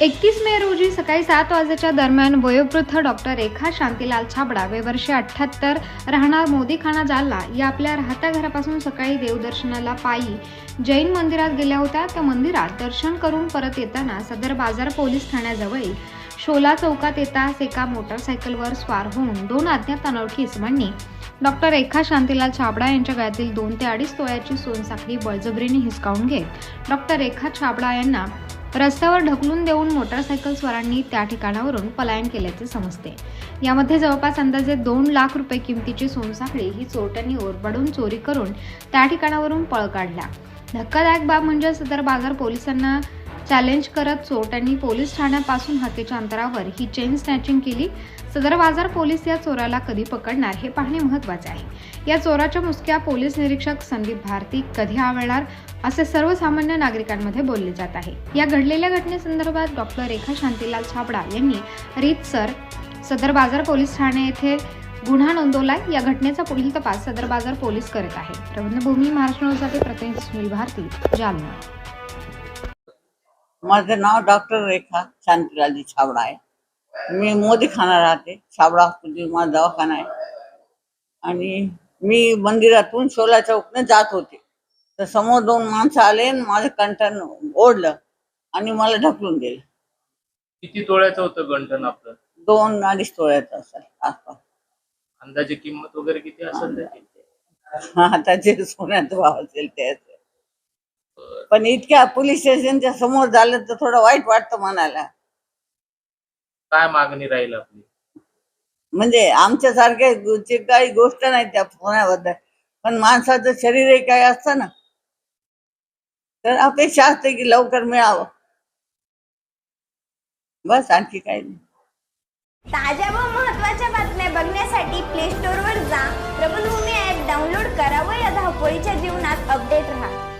एकतीस मे रोजी सकाळी सात वाजेच्या दरम्यान वयोवृद्ध डॉक्टर रेखा शांतीलाल छाबडा वे वर्षे अठ्ठ्याहत्तर राहणार मोदीखाना जालना या आपल्या राहत्या घरापासून सकाळी देवदर्शनाला पायी. जैन मंदिरात गेल्या होत्या त्या मंदिरात दर्शन करून परत येताना सदर बाजार पोलीस ठाण्याजवळील शोला चौकात येताच एका मोटरसायकलवर स्वार होऊन दोन अज्ञात अनोळखी इसमांनी डॉक्टर रेखा शांतीलाल छाबडा यांच्या गळ्यातील दोन ते अडीच तोळ्याची सोनसाखळी बळजबरीने हिसकावून घेत डॉक्टर रेखा छाबडा यांना रस्त्यावर ढकलून देऊन मोटरसायकल स्वारांनी त्या ठिकाणावरून पलायन केल्याचे समजते. यामध्ये जवळपास अंदाजे दोन लाख रुपये किमतीची सोनसाखळी ही चोरट्यांनी ओरबडून चोरी करून त्या ठिकाणावरून पळ काढला. धक्कादायक बाब म्हणजे सदर बाजार पोलिसांना चॅलेंज करत चोरट्यांनी पोलीस ठाण्यापासून हाकेच्या अंतरावर ही चेन स्नॅचिंग केली. सदर बाजार पोलीस या चोराला कधी पकडणार हे पाहणे महत्त्वाचे आहे. या चोराच्या मुसक्या पोलीस निरीक्षक संदीप भारती कधी आवळणार असे सर्वसामान्य नागरिकांमध्ये बोलले जात आहे. या घडलेल्या घटनेसंदर्भात डॉक्टर रेखा शांतीलाल छाबडा यांनी रीतसर सदर बाजार पोलीस ठाणे येथे गुन्हा नोंदवलाय. या घटनेचा पुढील तपास सदर बाजार पोलीस करत आहे. रवींद्रभूमी महाराष्ट्र न्यूजसाठी प्रतिनिधी सुनील भारती जालना. माझं नाव डॉक्टर रेखा शांतीलालजी छाबडा आहे. मी मोदीखाना राहते. छाबडा हॉस्पिटल माझा दवाखाना आहे. आणि मी मंदिरातून शोला चौकने जात होते. तर समोर दोन माणसं आले आणि माझं कंठन ओढलं आणि मला ढकलून दिलं. किती तोळ्याचं होतं गंठन आपलं? दोन अडीच तोळ्याचं असेल आसपास. अंदाजे किंमत वगैरे किती असेल त्याची? आता जे भाव असेल त्याचं. पण इतक्या पोलीस स्टेशनच्या समोर झालं तर थोडं वाईट वाटतं मनाला काय मागणी राहील आपली? म्हणजे आमच्या सारख्या काही गोष्ट नाही त्या फोनाबद्दल. पण माणसाचं शरीरही काही असतं ना. तर अपेक्षा असते की लवकर मिळावं. बस आणखी काही नाही. ताज्या व महत्त्वाच्या बातम्या बघण्यासाठी प्ले स्टोर वर जा. प्रबलभूमी ऍप डाउनलोड करा व या धावपळीच्या जीवनात अपडेट राहा.